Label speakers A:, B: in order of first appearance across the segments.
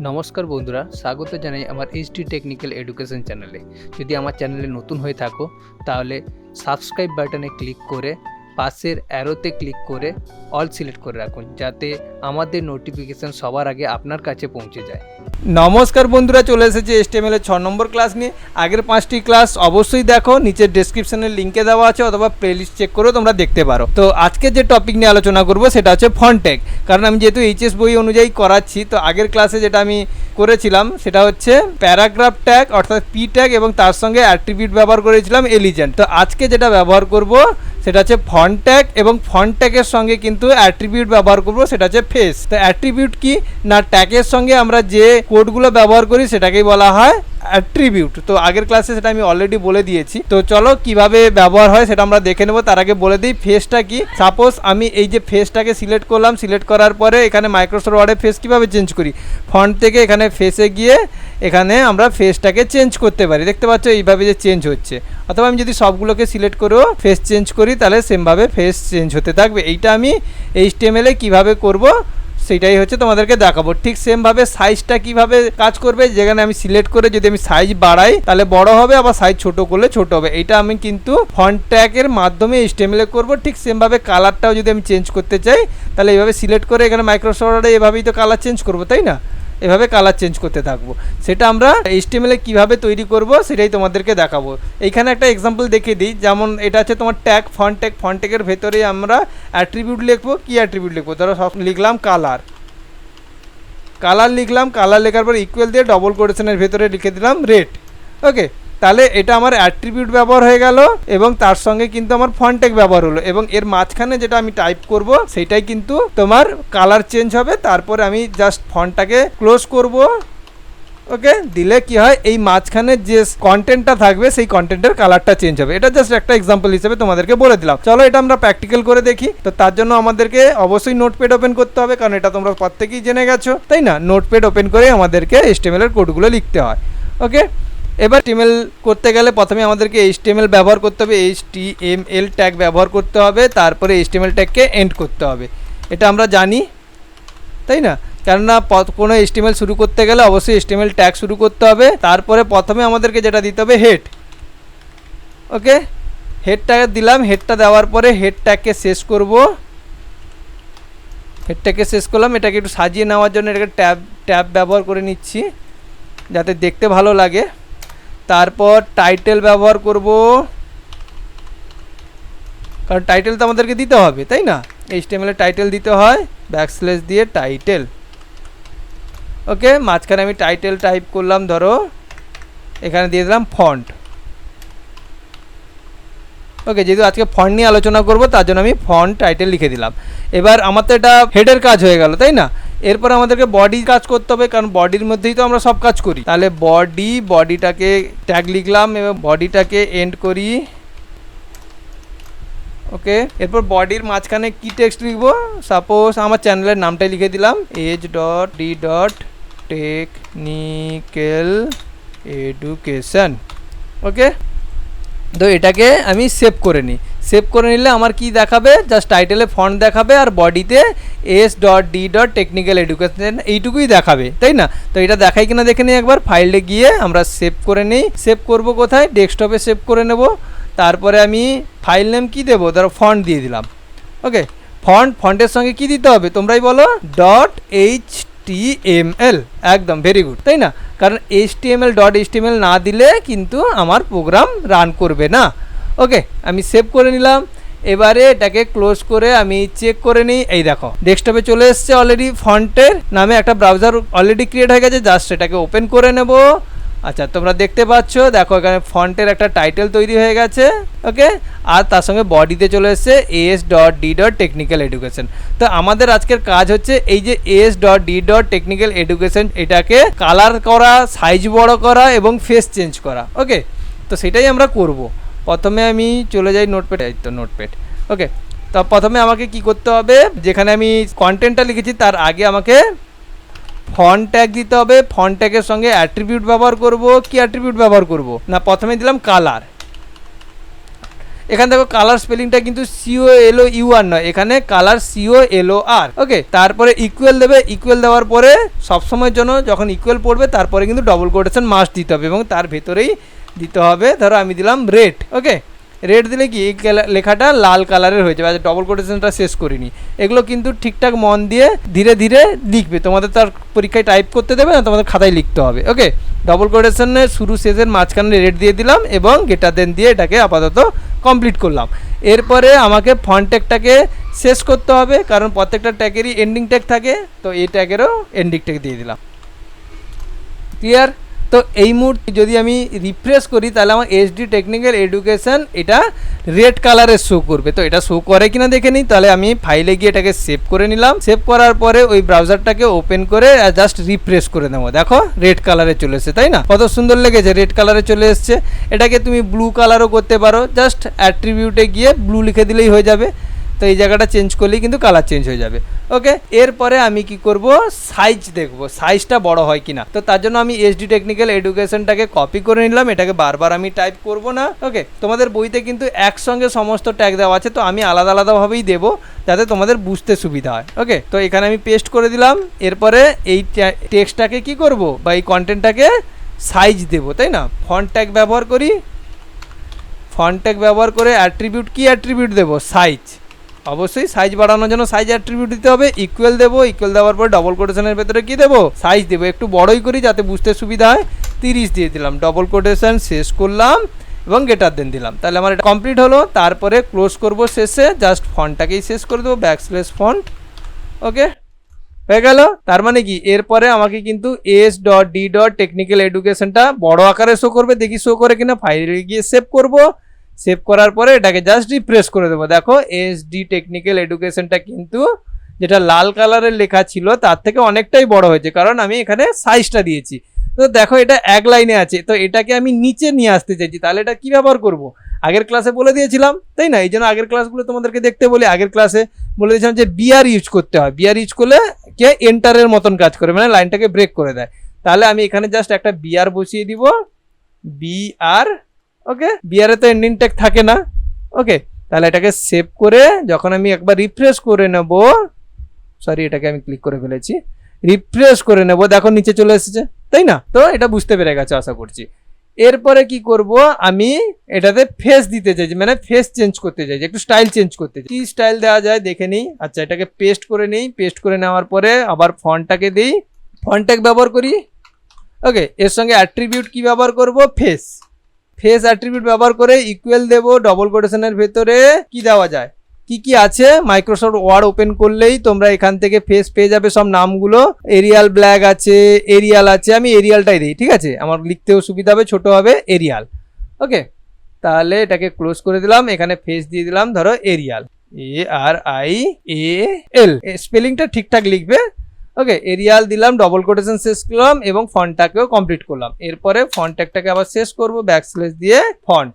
A: নমস্কার বন্ধুরা, স্বাগত জানাই আমার এইচডি টেকনিক্যাল এডুকেশন চ্যানেলে যদি আমার চ্যানেলে নতুন হয়ে থাকো, তাহলে সাবস্ক্রাইব বাটনে ক্লিক করে পাশের অ্যারোতে ক্লিক করে অল সিলেক্ট করে রাখুন, যাতে আমাদের নোটিফিকেশান সবার আগে আপনার কাছে পৌঁছে যায়।
B: নমস্কার বন্ধুরা, চলে এসেছে এসটিএমএল এর ছ নম্বর ক্লাস নিয়ে। আগের পাঁচটি ক্লাস অবশ্যই দেখো, নিচের ডেসক্রিপশনের লিঙ্কে দেওয়া আছে অথবা প্লেলিস্ট চেক করেও তোমরা দেখতে পারো। তো আজকে যে টপিক নিয়ে আলোচনা করব, সেটা হচ্ছে ফন্টেক কারণ আমি যেহেতু এইচএস বই অনুযায়ী করাচ্ছি, তো আগের ক্লাসে যেটা আমি করেছিলাম, সেটা হচ্ছে প্যারাগ্রাফ ট্যাগ, অর্থাৎ পি ট্যাগ এবং তার সঙ্গে অ্যাট্রিবিউট ব্যবহার করেছিলাম এলিজেন্ট। তো আজকে যেটা ব্যবহার করব, সেটা হচ্ছে ফন্ট ট্যাগ এবং ফন্ট ট্যাগের সঙ্গে কিন্তু অ্যাট্রিবিউট ব্যবহার করব, সেটা হচ্ছে ফেস। তো অ্যাট্রিবিউট কি না ট্যাগের সঙ্গে আমরা যে কোডগুলো ব্যবহার করি, সেটাকেই বলা হয় অ্যাট্রিবিউট তো আগের ক্লাসে সেটা আমি অলরেডি বলে দিয়েছি। তো চলো কীভাবে ব্যবহার হয় সেটা আমরা দেখে নেব। তার আগে বলে দিই ফেসটা কি? সাপোজ আমি এই যে ফেসটাকে সিলেক্ট করলাম সিলেক্ট করার পরে এখানে মাইক্রোসফট ওয়ার্ডে ফেস কীভাবে চেঞ্জ করি? ফন্ট থেকে এখানে ফেসে গিয়ে এখানে আমরা ফেসটাকে চেঞ্জ করতে পারি। দেখতে পাচ্ছ এইভাবে যে চেঞ্জ হচ্ছে। অথবা আমি যদি সবগুলোকে সিলেক্ট করেও ফেস চেঞ্জ করি, তাহলে সেমভাবে ফেস চেঞ্জ হতে থাকবে। এইটা আমি এইচ টিএমএলে কীভাবে করব? সেটাই হচ্ছে তোমাদেরকে দেখাবো। ঠিক সেমভাবে সাইজটা কীভাবে কাজ করবে, যেখানে আমি সিলেক্ট করে যদি আমি সাইজ বাড়াই, তাহলে বড় হবে, আবার সাইজ ছোট করলে ছোট হবে। এটা আমি কিন্তু ফন্ট ট্যাগের মাধ্যমে স্টেমেলে করব। ঠিক সেমভাবে কালারটাও যদি আমি চেঞ্জ করতে চাই, তাহলে এইভাবে সিলেক্ট করে এখানে মাইক্রোসফট এভাবেই তো কালার চেঞ্জ করব, তাই না? এভাবে কালার চেঞ্জ করতে থাকব। সেটা আমরা এইচটিএমএলে কীভাবে তৈরি করব সেটাই তোমাদেরকে দেখাবো। এইখানে একটা এক্সাম্পল দেখে দিই, যেমন এটা হচ্ছে তোমার ট্যাগ ফন্ট ট্যাগ ফন্ট ট্যাগের ভেতরে আমরা অ্যাট্রিবিউট লিখব। কী অ্যাট্রিবিউট লিখব? ধরো সব লিখলাম কালার কালার লিখলাম কালার লেখার পর ইকুয়াল দিয়ে ডবল কোটেশনের ভেতরে লিখে দিলাম রেড ওকে তাহলে এটা আমার অ্যাট্রিবিউট ব্যবহার হয়ে গেল এবং তার সঙ্গে কিন্তু আমার ফন্টেক ব্যবহার হলো এবং এর মাঝখানে যেটা আমি টাইপ করব, সেটাই কিন্তু তোমার কালার চেঞ্জ হবে। তারপরে আমি জাস্ট ফন্টটাকে ক্লোজ করব। ওকে দিলে কি হয়, এই মাঝখানে যে কন্টেন্টটা থাকবে, সেই কন্টেন্টের কালারটা চেঞ্জ হবে। এটা জাস্ট একটা এক্সাম্পল হিসেবে তোমাদেরকে বলে দিলাম। চলো এটা আমরা প্র্যাকটিক্যাল করে দেখি। তো তার জন্য আমাদেরকে অবশ্যই নোটপ্যাড ওপেন করতে হবে, কারণ এটা তোমরা প্রত্যেকেই জেনে গেছো। তাই না? নোটপ্যাড ওপেন করে আমাদেরকে এসটিএমএল এর কোডগুলো লিখতে হয়। ওকে এবার টিমেল করতে গেলে প্রথমে আমাদেরকে এইচটিএমএল ব্যবহার করতে হবে এইচটিএমএল ট্যাগ ব্যবহার করতে হবে, তারপরে এইচটিএমএল ট্যাগকে এন্ড করতে হবে। এটা আমরা জানি, তাই না? কেননা কোনো এস্টিমেল শুরু করতে গেলে অবশ্যই এস্টিমেল ট্যাগ শুরু করতে হবে, তারপরে প্রথমে আমাদেরকে যেটা দিতে হবে হেড ওকে? হেডটা দিলাম হেডটা দেওয়ার পরে হেড ট্যাগকে শেষ করব। হেডটাকে শেষ করলাম, এটাকে একটু সাজিয়ে নেওয়ার জন্য এটাকে ট্যাব ট্যাব ব্যবহার করে নিচ্ছি, যাতে দেখতে ভালো লাগে। তারপর টাইটেল ব্যবহার করব। কারণ টাইটেল তো আমাদেরকে দিতে হবে, তাই না? এইচটিএমএল টাইটেল দিতে হয় ব্যাকস্ল্যাশ দিয়ে টাইটেল ওকে মাঝখানে আমি টাইটেল টাইপ করলাম, ধরো। এখানে দিয়ে দিলাম ফন্ট ওকে যেহেতু আজকে ফন্ট নিয়ে আলোচনা করব, তার জন্য আমি ফন্ট টাইটেল লিখে দিলাম। এবার আমার তো এটা হেডের কাজ হয়ে গেল, তাই না? এরপর আমাদেরকে বডি কাজ করতে হবে, কারণ বডির মধ্যেই তো আমরা সব কাজ করি। তাহলে বডি বডিটাকে ট্যাগ লিখলাম এবং বডিটাকে এন্ড করি। ওকে এরপর বডির মাঝখানে কি টেক্সট লিখব? সাপোজ আমার চ্যানেলের নামটাই লিখে দিলাম edge dot D dot technical education okay তো এটাকে আমি সেভ করে নিই। সেভ করে নিলে আমার কি দেখাবে? জাস্ট টাইটেলে ফন্ট দেখাবে আর বডিতে S dot D dot technical education এইটুকুই দেখাবে, তাই না? তো এটা দেখাই কিনা দেখে নিই একবার। ফাইলে গিয়ে আমরা সেভ করে নিই। সেভ করব কোথায়? ডেস্কটপে সেভ করে নেব। তারপরে আমি ফাইল নেম কি দেবো? ধরো ফন্ট দিয়ে দিলাম। ওকে ফন্ট ফন্টের সঙ্গে কি দিতে হবে? তোমরাই বলো। Dot H T M L একদম ভেরি গুড তাই না? কারণ H T M L dot H T M L না দিলে কিন্তু আমার প্রোগ্রাম রান করবে না। ওকে আমি সেভ করে নিলাম। এবারে এটাকে ক্লোজ করে আমি চেক করে নিই। এই দেখো ডেস্কটপে চলে এসছে অলরেডি ফন্টের নামে একটা ব্রাউজার অলরেডি ক্রিয়েট হয়ে গেছে। জাস্ট এটাকে ওপেন করে নেব। আচ্ছা তোমরা দেখতে পাচ্ছ, দেখো এখানে ফন্টের একটা টাইটেল তৈরি হয়ে গেছে। ওকে আর তার সঙ্গে বডিতে চলে এসেছে S dot D dot technical education তো আমাদের আজকের কাজ হচ্ছে এই যে S dot D dot technical education এটাকে কালার করা সাইজ বড় করা এবং ফেস চেঞ্জ করা। ওকে তো সেটাই আমরা করব। প্রথমে আমি চলে যাই নোটপ্যাড, এই তো নোটপ্যাড, ওকে, তো প্রথমে আমাকে কি করতে হবে, যেখানে আমি কন্টেন্টটা লিখেছি, তার আগে আমাকে ফন্ট ট্যাগ দিতে হবে ফন্ট ট্যাগের সঙ্গে অ্যাট্রিবিউট ব্যবহার করব, কি অ্যাট্রিবিউট ব্যবহার করব? না, প্রথমে দিলাম কালার এখানে দেখো কালার স্পেলিংটা কিন্তু সিও এল ইউ আর নয়, এখানে কালার সিও এল আর ওকে, তারপরে ইকুয়াল দেবে ইকুয়াল দেওয়ার পরে সবসময়ের জন্য যখন ইকুয়াল পড়বে, তারপরে কিন্তু ডবল কোটেশন মাস্ট দিতে হবে এবং তার ভেতরেই দিতে হবে। ধরো আমি দিলাম রেড ওকে রেড দিলে কি? এই লেখাটা লাল কালারের হয়ে যাবে। ডবল কোটেশনটা শেষ করিনি। এগুলো কিন্তু ঠিকঠাক মন দিয়ে ধীরে ধীরে লিখবে। তোমাদের তার পরীক্ষায় টাইপ করতে দেবে না, তোমাদের খাতায় লিখতে হবে ওকে ডবল কোটেশনের শুরু শেষের মাঝখানে রেড দিয়ে দিলাম এবং গেটার দেন দিয়ে এটাকে আপাতত কমপ্লিট করলাম। এরপরে আমাকে ফন্ট ট্যাগটাকে শেষ করতে হবে, কারণ প্রত্যেকটা ট্যাগেরই এন্ডিং ট্যাগ থাকে। তো এই ট্যাগেরও এন্ডিং ট্যাগ দিয়ে দিলাম। ক্লিয়ার তো এই মুহূর্তে যদি আমি রিফ্রেশ করি, তাহলে আমার এইচডি টেকনিক্যাল এডুকেশন এটা রেড কালারের শো করবে। তো এটা শো করে কিনা দেখে নিই, তাহলে আমি ফাইলে গিয়ে এটাকে সেভ করে নিলাম। সেভ করার পরে ওই ব্রাউজারটাকে ওপেন করে জাস্ট রিফ্রেশ করে নেব। দেখো রেড কালারে চলে এসেছে, তাই না? কত সুন্দর লেগেছে রেড কালারে চলে এসছে। এটাকে তুমি ব্লু কালারও করতে পারো। জাস্ট অ্যাট্রিবিউটে গিয়ে ব্লু লিখে দিলেই হয়ে যাবে। তো এই জায়গাটা চেঞ্জ করলেই কিন্তু কালার চেঞ্জ হয়ে যাবে। ওকে এরপরে আমি কি করব? সাইজ দেখব। সাইজটা বড় হয় কিনা। তো তার জন্য আমি এসডি টেকনিক্যাল এডুকেশনটাকে কপি করে নিলাম। এটাকে বারবার আমি টাইপ করব না। ওকে তোমাদের বইতে কিন্তু একসঙ্গে সমস্ত ট্যাগ দেওয়া আছে। তো আমি আলাদা আলাদাভাবেই দেবো যাতে তোমাদের বুঝতে সুবিধা হয়। ওকে তো এখানে আমি পেস্ট করে দিলাম। এরপরে এই টেক্সটটাকে কি করব? বা এই কন্টেন্টটাকে সাইজ দেবো, তাই না? ফন্ট ট্যাগ ব্যবহার করি। ফন্ট ট্যাগ ব্যবহার করে অ্যাট্রিবিউট কি অ্যাট্রিবিউট দেবো? সাইজ অবশ্যই সাইজ বাড়ানোর জন্য সাইজ অ্যাট্রিবিউট দিতে হবে। ইকুয়াল দেবো ইকুয়াল দেওয়ার পর ডবল কোটেশনের ভেতরে কি দেবো? সাইজ দেবো। একটু বড়ই করি যাতে বুঝতে সুবিধা হয়। তিরিশ দিয়ে দিলাম। ডবল কোটেশন শেষ করলাম এবং গেটার দেন দিলাম। তাহলে আমার এটা কমপ্লিট হলো। তারপরে ক্লোজ করব শেষে। জাস্ট ফন্টটাকেই শেষ করে দেবো। ব্যাক স্ল্যাশ ফন্ট ওকে হয়ে গেল। তার মানে কি? এরপরে আমাকে কিন্তু S dot D dot technical এডুকেশনটা বড় আকারে শো করবে। দেখি শো করে কিনা। ফাইলে গিয়ে সেভ করব। সেভ করার পরে এটাকে জাস্ট রিপ্রেস করে দেবো। দেখো এস ডি টেকনিক্যাল এডুকেশনটা কিন্তু যেটা লাল কালারের লেখা ছিল, তার থেকে অনেকটাই বড় হয়েছে, কারণ আমি এখানে সাইজটা দিয়েছি। তো দেখো, এটা এক লাইনে আছে, তো এটাকে আমি নিচে নিয়ে আসতে চাইছি। তাহলে এটা কী ব্যবহার করব? আগের ক্লাসে বলে দিয়েছিলাম, তাই না? এই জন্য আগের ক্লাসগুলো তোমাদেরকে দেখতে বলি। আগের ক্লাসে বলে দিয়েছিলাম যে বিআর ইউজ করতে হয়। বিআর ইউজ করলে কে এন্টারের মতন কাজ করে মানে লাইনটাকে ব্রেক করে দেয়। তাহলে আমি এখানে জাস্ট একটা বিআর বসিয়ে দিব। বিআর ওকে বিয়ারে তো এন্ডিং ট্যাগ থাকে না। ওকে তাহলে এটাকে সেভ করে যখন আমি একবার রিফ্রেশ করে নেব সরি এটাকে আমি ক্লিক করে ফেলেছি। রিফ্রেশ করে নেব, দেখো নিচে চলে এসেছে, তাই না? তো এটা বুঝতে পেরে গেছে, আশা করছি। এরপরে কি করব, আমি এটাতে ফেস দিতে চাইছি মানে ফেস চেঞ্জ করতে চাইছি, একটু স্টাইল চেঞ্জ করতে চাই কি স্টাইল দেওয়া যায়, দেখে নিই। আচ্ছা এটাকে পেস্ট করে নিই পেস্ট করে নেওয়ার পরে আবার ফন্টটাকে দিই। ফন্টট্যাগ ব্যবহার করি। ওকে এর সঙ্গে অ্যাট্রিবিউট কি ব্যবহার করব? ফেস ফেস অ্যাট্রিবিউট ব্যবহার করে ইকুয়াল দেবো ডবল কোটেশনের ভেতরে কি দেওয়া যায়? কি কি আছে? মাইক্রোসফট ওয়ার্ড ওপেন করলেই তোমরা এখান থেকে ফেস পেয়ে যাবে সব নামগুলো। এরিয়াল ব্ল্যাক আছে এরিয়াল আছে, আমি এরিয়ালটাই দিই, ঠিক আছে? আমার লিখতেও সুবিধা হবে, ছোটো হবে এরিয়াল ওকে তাহলে এটাকে ক্লোজ করে দিলাম, এখানে ফেস দিয়ে দিলাম, ধরো Arial A R I A এল স্পেলিংটা ঠিকঠাক লিখবে ওকে এরিয়াল দিলাম ডবল কোটেশন শেষ করলাম এবং ফন্টটাকেও কমপ্লিট করলাম। এরপরে ফন্টটাকে আবার শেষ করব ব্যাকস্ল্যাশ দিয়ে ফন্ট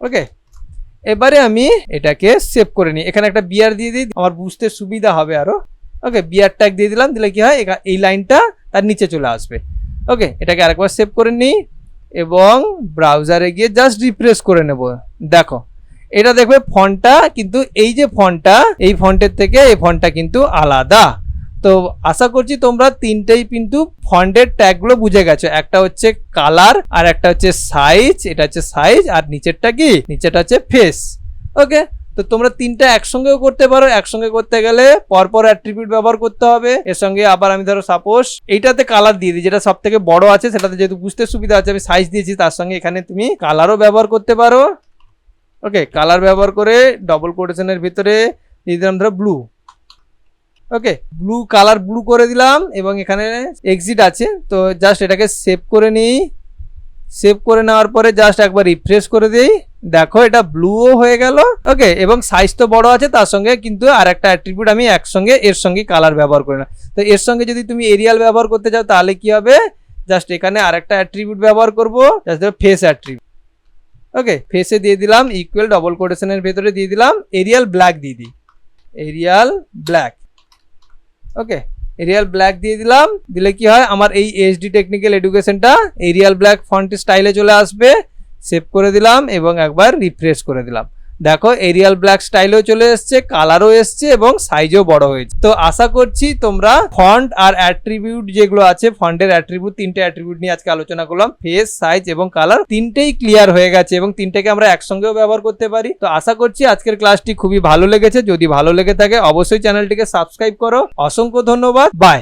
B: ওকে এবারে আমি এটাকে সেভ করে নিই। এখানে একটা বিয়ার দিয়ে দিই, আমার বুঝতে সুবিধা হবে আরও। ওকে বিয়ার ট্যাগ দিয়ে দিলাম, দিলে কি হয়? এই লাইনটা তার নিচে চলে আসবে। ওকে এটাকে আরেকবার সেভ করে নিই এবং ব্রাউজারে গিয়ে জাস্ট রিফ্রেশ করে নেব। দেখো, এটা দেখবে ফন্টটা কিন্তু এই যে ফন্টটা, এই ফন্টের থেকে এই ফন্টটা কিন্তু আলাদা। তো আশা করছি তোমরা তিনটেই কিন্তু ফন্টের ট্যাগগুলো বুঝে গেছো। একটা হচ্ছে কালার আর একটা হচ্ছে সাইজ এটা হচ্ছে সাইজ আর নিচেরটা কি? নিচেরটা হচ্ছে ফেস ওকে তো তোমরা তিনটা একসঙ্গেও করতে পারো। একসঙ্গে করতে গেলে পরপর অ্যাট্রিবিউট ব্যবহার করতে হবে। এর সঙ্গে আবার আমি ধরো সাপোজ এইটাতে কালার দিয়ে দিই। যেটা সব থেকে বড় আছে সেটাতে যেহেতু বুঝতে সুবিধা আছে, আমি সাইজ দিয়েছি, তার সঙ্গে এখানে তুমি কালারও ব্যবহার করতে পারো। ওকে কালার ব্যবহার করে ডবল কোটেশনের ভিতরে দিয়ে দিলাম ধরো blue okay blue colour blue করে দিলাম এবং এখানে এক্সিট আছে। তো জাস্ট এটাকে সেভ করে নিই। সেভ করে নেওয়ার পরে জাস্ট একবার রিফ্রেশ করে দিই। দেখো, এটা ব্লুও হয়ে গেল। ওকে, এবং সাইজ তো বড় আছে, তার সঙ্গে কিন্তু আর একটা অ্যাট্রিবিউট আমি একসঙ্গে এর সঙ্গে কালার ব্যবহার করি না। তো এর সঙ্গে যদি তুমি এরিয়াল ব্যবহার করতে চাও, তাহলে কি হবে? জাস্ট এখানে আর একটা অ্যাট্রিবিউট ব্যবহার করব। জাস্ট ফেস অ্যাট্রিবিউট ওকে ফেসে দিয়ে দিলাম ইকুয়াল ডবল কোটেশনের ভেতরে দিয়ে দিলাম এরিয়াল ব্ল্যাক দিয়ে দিই। Arial black okay Arial black দিয়ে দিলাম। দিলে কি হয়? আমার এই এইচডি টেকনিক্যাল এডুকেশনটা এরিয়াল ব্ল্যাক ফন্ট স্টাইলে চলে আসবে। সেভ করে দিলাম এবং একবার রিফ্রেশ করে দিলাম। দেখো এরিয়াল ব্ল্যাক স্টাইলও চলে এসছে কালারও এসছে এবং সাইজও বড় হয়েছে। তো আশা করছি তোমরা ফন্ট আর অ্যাট্রিবিউট যেগুলো আছে ফন্টের অ্যাট্রিবিউট তিনটে অ্যাট্রিবিউট নিয়ে আজকে আলোচনা করলাম ফেস সাইজ এবং কালার তিনটেই ক্লিয়ার হয়ে গেছে এবং তিনটেকে আমরা একসঙ্গেও ব্যবহার করতে পারি। তো আশা করছি আজকের ক্লাসটি খুবই ভালো লেগেছে। যদি ভালো লেগে থাকে, অবশ্যই চ্যানেলটিকে সাবস্ক্রাইব করো। অসংখ্য ধন্যবাদ। বাই